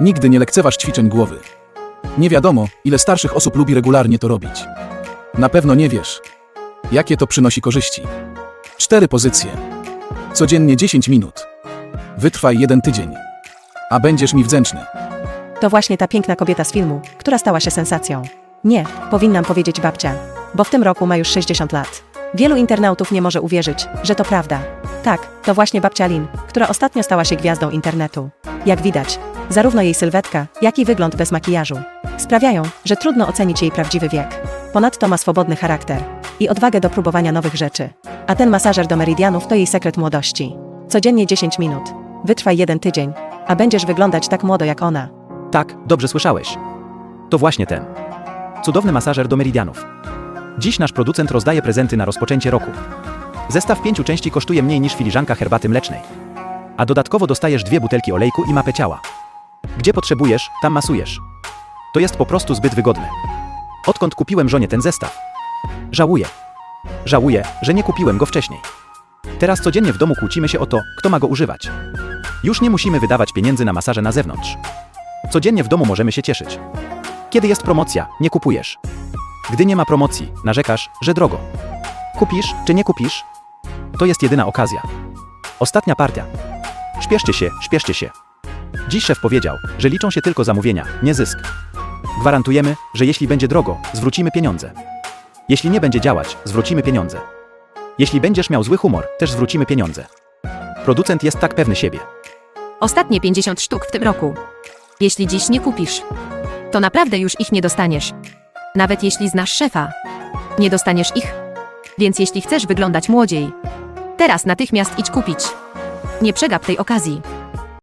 Nigdy nie lekceważ ćwiczeń głowy. Nie wiadomo, ile starszych osób lubi regularnie to robić. Na pewno nie wiesz, jakie to przynosi korzyści. Cztery pozycje. Codziennie 10 minut. Wytrwaj jeden tydzień. A będziesz mi wdzięczny. To właśnie ta piękna kobieta z filmu, która stała się sensacją. Nie, powinnam powiedzieć babcia, bo w tym roku ma już 60 lat. Wielu internautów nie może uwierzyć, że to prawda. Tak, to właśnie babcia Lin, która ostatnio stała się gwiazdą internetu. Jak widać, zarówno jej sylwetka, jak i wygląd bez makijażu sprawiają, że trudno ocenić jej prawdziwy wiek. Ponadto ma swobodny charakter i odwagę do próbowania nowych rzeczy. A ten masażer do meridianów to jej sekret młodości. Codziennie 10 minut. Wytrwaj jeden tydzień, a będziesz wyglądać tak młodo jak ona. Tak, dobrze słyszałeś. To właśnie ten. Cudowny masażer do meridianów. Dziś nasz producent rozdaje prezenty na rozpoczęcie roku. Zestaw pięciu części kosztuje mniej niż filiżanka herbaty mlecznej. A dodatkowo dostajesz dwie butelki olejku i mapę ciała. Gdzie potrzebujesz, tam masujesz. To jest po prostu zbyt wygodne. Odkąd kupiłem żonie ten zestaw? Żałuję. Żałuję, że nie kupiłem go wcześniej. Teraz codziennie w domu kłócimy się o to, kto ma go używać. Już nie musimy wydawać pieniędzy na masaże na zewnątrz. Codziennie w domu możemy się cieszyć. Kiedy jest promocja, nie kupujesz. Gdy nie ma promocji, narzekasz, że drogo. Kupisz czy nie kupisz? To jest jedyna okazja. Ostatnia partia. Śpieszcie się, śpieszcie się. Dziś szef powiedział, że liczą się tylko zamówienia, nie zysk. Gwarantujemy, że jeśli będzie drogo, zwrócimy pieniądze. Jeśli nie będzie działać, zwrócimy pieniądze. Jeśli będziesz miał zły humor, też zwrócimy pieniądze. Producent jest tak pewny siebie. Ostatnie 50 sztuk w tym roku. Jeśli dziś nie kupisz, to naprawdę już ich nie dostaniesz. Nawet jeśli znasz szefa, nie dostaniesz ich. Więc jeśli chcesz wyglądać młodziej, teraz natychmiast idź kupić. Nie przegap tej okazji.